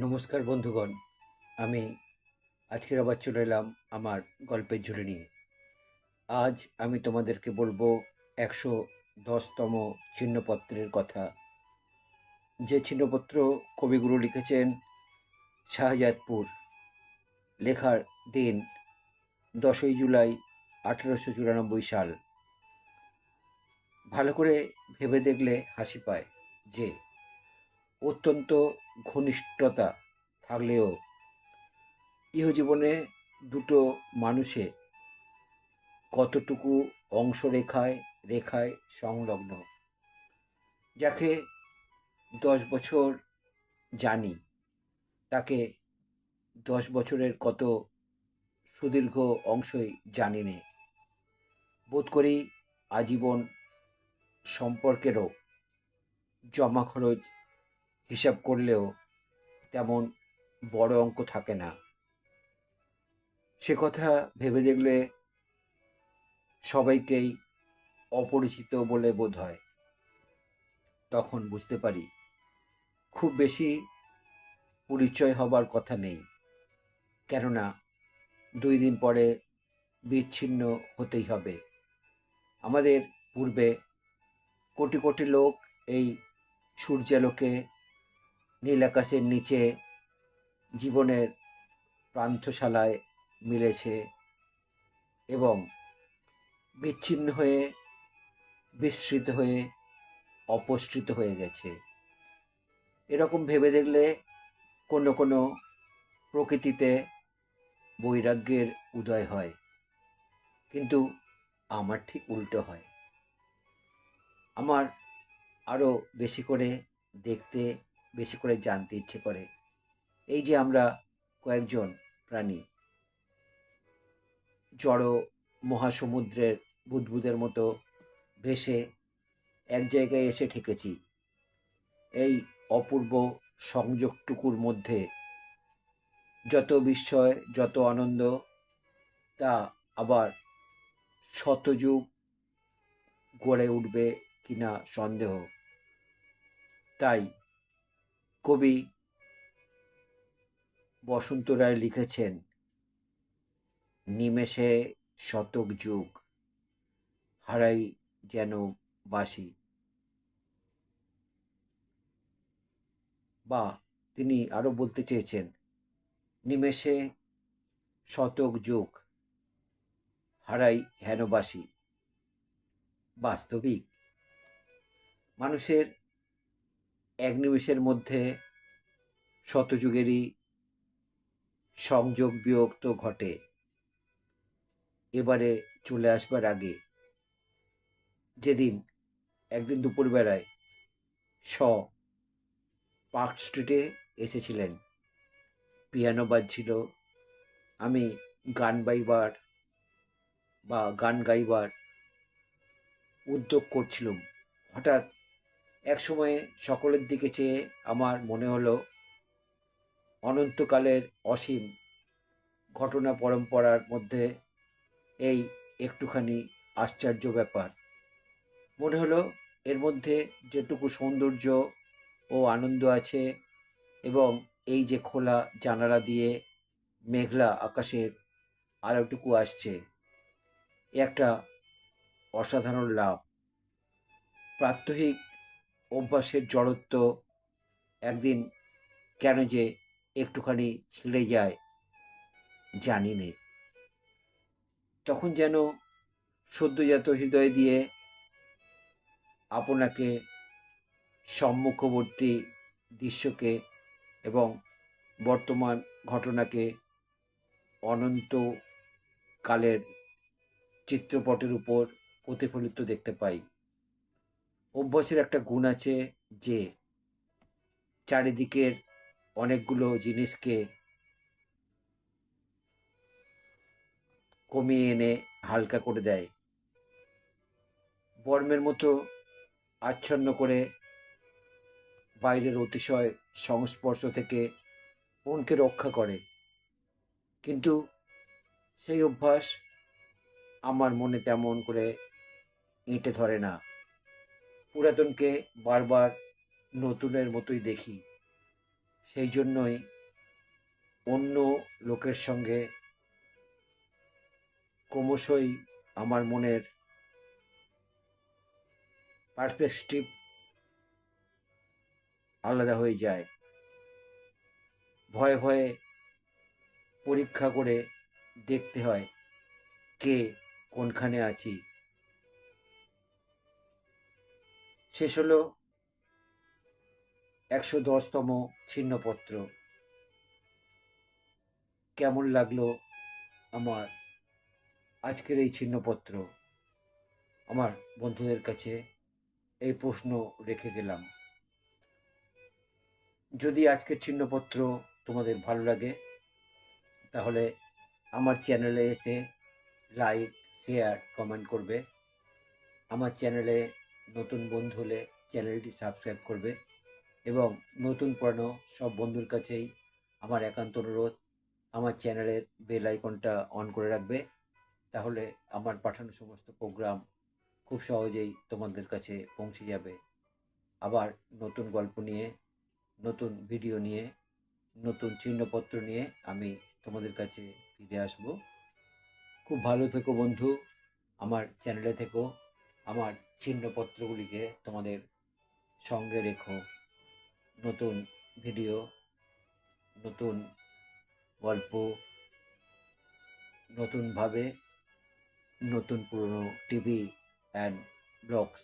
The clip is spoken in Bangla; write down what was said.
নমস্কার বন্ধুগণ, আমি আজকের আবার চলে এলাম আমার গল্পের ঝুলি নিয়ে। আজ আমি তোমাদেরকে বলব একশো দশতম চিহ্নপত্রের কথা। যে চিহ্নপত্র কবিগুরু লিখেছেন শাহজাদপুর, লেখার দিন দশই জুলাই আঠেরোশো চুরানব্বই সাল। ভালো করে ভেবে দেখলে হাসি পায় যে অত্যন্ত ঘনিষ্ঠতা থাকলেও ইহজীবনে দুটো মানুষে কতটুকু অংশ রেখায় রেখায় সংলগ্ন? যাকে দশ বছর জানি, তাকে দশ বছরের কত সুদীর্ঘ অংশই জানি নে। বোধ করি আজীবন সম্পর্কেরও জমা খরচ হিসাব করলেও তেমন বড় অঙ্ক থাকে না। সে কথা ভেবে দেখলে সবাইকেই অপরিচিত বলে বোধ হয়। তখন বুঝতে পারি, খুব বেশি পরিচয় হবার কথা নেই, কেননা দুই দিন পরে বিচ্ছিন্ন হতেই হবে। আমাদের পূর্বে কোটি কোটি লোক এই সূর্যালোকে নীল আকাশের নিচে জীবনের প্রান্তশালায় মিলেছে এবং বিচ্ছিন্ন হয়ে বিস্মৃত হয়ে, অপসৃত হয়ে গেছে। এরকম ভেবে দেখলে কোনো কোনো প্রকৃতিতে বৈরাগ্যের উদয় হয়, কিন্তু আমার ঠিক উল্টো হয়। আমার আরও বেশি করে দেখতে বেশি করে জানতে ইচ্ছে করে। এই যে আমরা কয়েকজন প্রাণী, জড় মহাসমুদ্রের বুদবুদের মতো ভেসে এক জায়গায় এসে ঠেকেছি। এই অপূর্ব সংযোগটুকুর মধ্যে যত বিস্ময়, যত আনন্দ, তা আবার শতযুগ গড়ে উঠবে কিনা সন্দেহ। তাই কবি বসন্ত রায় লিখেছেন, নিমেষে শতক যুগ, হারাই যেন বাসি বা, তিনি আরও বলতে চেয়েছেন, নিমেষে শতক যুগ, হারাই হেনবাসী বাস্তবিক, মানুষের এক নিমিষের মধ্যে শতযুগেরই সংযোগ বিয়োগ তো ঘটে। এবারে চলে আসবার আগে যেদিন একদিন দুপুরবেলায় স পার্ক স্ট্রিটে এসেছিলেন। পিয়ানো বাজছিল। আমি গান গাইবার বা গান গাইবার উদ্যোগ করছিলাম। হঠাৎ এক সময়ে সকলের দিকে চেয়ে আমার মনে হলো, অনন্তকালের অসীম ঘটনা পরম্পরার মধ্যে এই একটুখানি আশ্চর্য ব্যাপার। মনে হলো এর মধ্যে যেটুকু সৌন্দর্য ও আনন্দ আছে এবং এই যে খোলা জানালা দিয়ে মেঘলা আকাশের আলোটুকু আসছে, একটা অসাধারণ লাভ। প্রাত্যহিক অভ্যাসের জড়ত্ব একদিন কেন যে একটুখানি ছিঁড়ে যায় জানি নে তখন যেন সদ্যজাত হৃদয় দিয়ে আপনাকে সম্মুখবর্তী দৃশ্যকে এবং বর্তমান ঘটনাকে অনন্ত কালের চিত্রপটের উপর প্রতিফলিত দেখতে পাই। অভ্যাসের একটা গুণ আছে যে চারিদিকের অনেকগুলো জিনিসকে কমিয়ে এনে হালকা করে দেয়। বর্মের মতো আচ্ছন্ন করে বাইরের অতিশয় সংস্পর্শ থেকে মনকে রক্ষা করে। কিন্তু সেই অভ্যাস আমার মনে তেমন করে এঁটে ধরে না। পুরাতনকে বারবার নতুনের মতোই দেখি। সেই জন্যই অন্য লোকের সঙ্গে ক্রমশই আমার মনের পারস্পেক্টিভ আলাদা হয়ে যায়। ভয়ে ভয়ে পরীক্ষা করে দেখতে হয় কে কোনখানে আছি। শেষ হলো একশো দশতম ছিন্নপত্র। কেমন লাগল আমার আজকের এই ছিন্নপত্র? আমার বন্ধুদের কাছে এই প্রশ্ন রেখে গেলাম। যদি আজকের ছিন্নপত্র তোমাদের ভালো লাগে, তাহলে আমার চ্যানেলে এসে লাইক শেয়ার কমেন্ট করবে। আমার চ্যানেলে নতুন বন্ধু হলে চ্যানেলটি সাবস্ক্রাইব করবে এবং নতুন পুরানো সব বন্ধুর কাছেই আমার একান্ত অনুরোধ, আমার চ্যানেলের বেল আইকনটা অন করে রাখবে। তাহলে আমার পাঠানো সমস্ত প্রোগ্রাম খুব সহজেই তোমাদের কাছে পৌঁছে যাবে। আবার নতুন গল্প নিয়ে, নতুন ভিডিও নিয়ে, নতুন চিহ্নপত্র নিয়ে আমি তোমাদের কাছে ফিরে আসব। খুব ভালো থেকো বন্ধু, আমার চ্যানেলে থেকো। আমার চিহ্নপত্রগুলিকে তোমাদের সঙ্গে রেখো। নতুন ভিডিও, নতুন গল্প, নতুনভাবে নতুন পুরনো টিভি অ্যান্ড ব্লগস